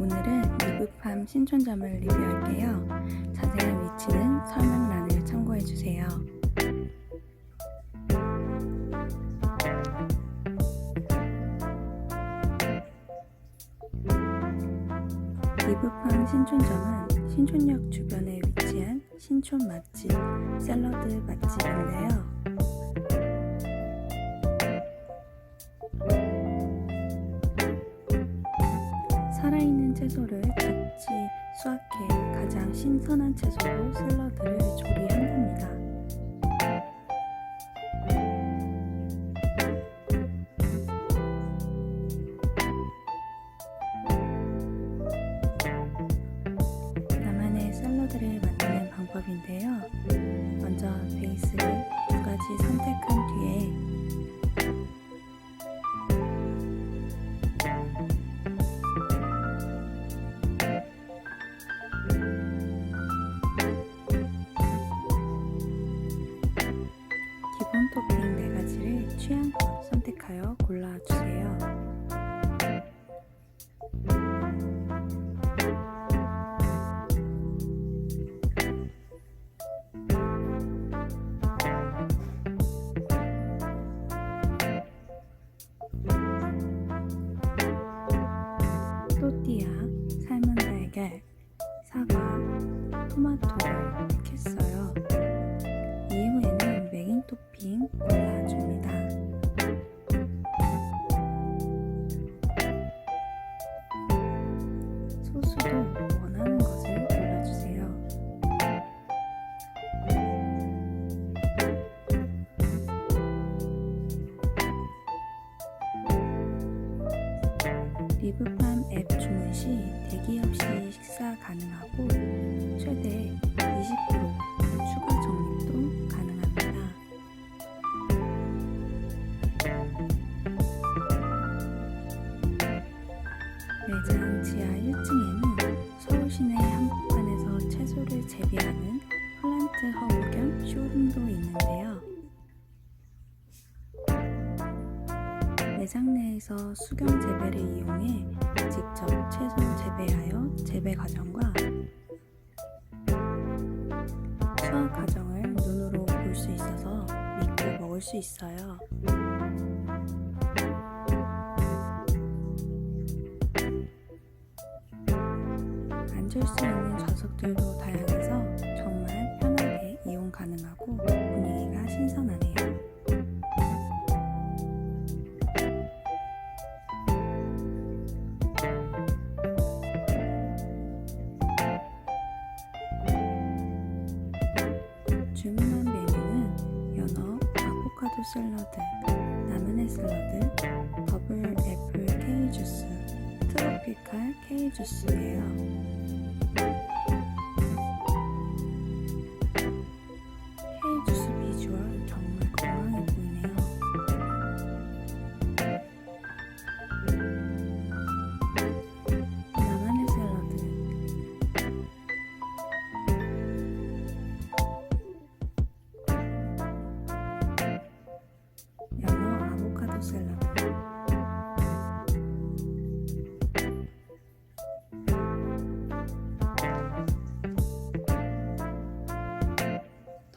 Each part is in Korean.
오늘은 미국팜 신촌점을 리뷰할게요. 자세한 위치는 설명란을 참고해주세요. 리브팜 신촌점은 신촌역 주변에 위치한 신촌 맛집, 샐러드 맛집인데요. 채소를 같이 수확해 가장 신선한 채소로 샐러드를 조리한답니다. 나만의 샐러드를 만드는 방법인데요. 리브팜 앱 주문 시 대기 없이 식사 가능하고 최대 20% 추가 적립도 가능합니다. 매장 지하 1층에는 서울시내 한복판에서 채소를 재배하는 플란트 허브 겸 쇼룸도 있는데요. 매장 내에서 수경 재배를 이용해 직접 채소 재배하여 재배 과정과 수확 과정을 눈으로 볼 수 있어서 믿고 먹을 수 있어요. 앉을 수 있는 좌석들도 다양해서 정말 편하게 이용 가능하고 분위기가 신선하네요. 주문한 메뉴는 연어, 아보카도 샐러드, 나무의 샐러드, 더블 애플 K 주스, 트로피칼 K 주스예요.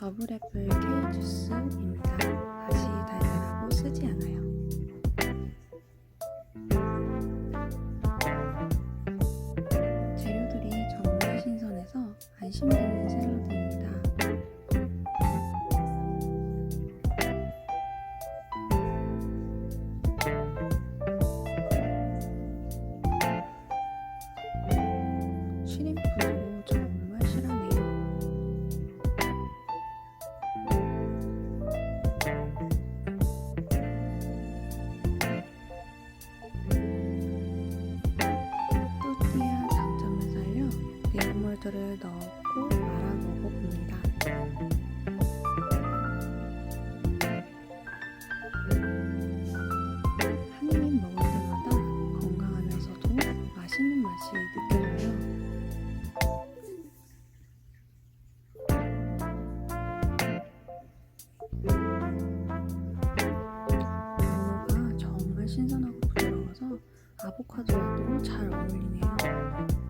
더블 애플 K 주스입니다. 다시 달달하고 쓰지 않아요. 내용물들을 넣고 말아 먹어봅니다. 한 입 먹을 때마다 건강하면서도 맛있는 맛이 느껴져요. 연어가 정말 신선하고 부드러워서 아보카도와도 잘 어울리네요.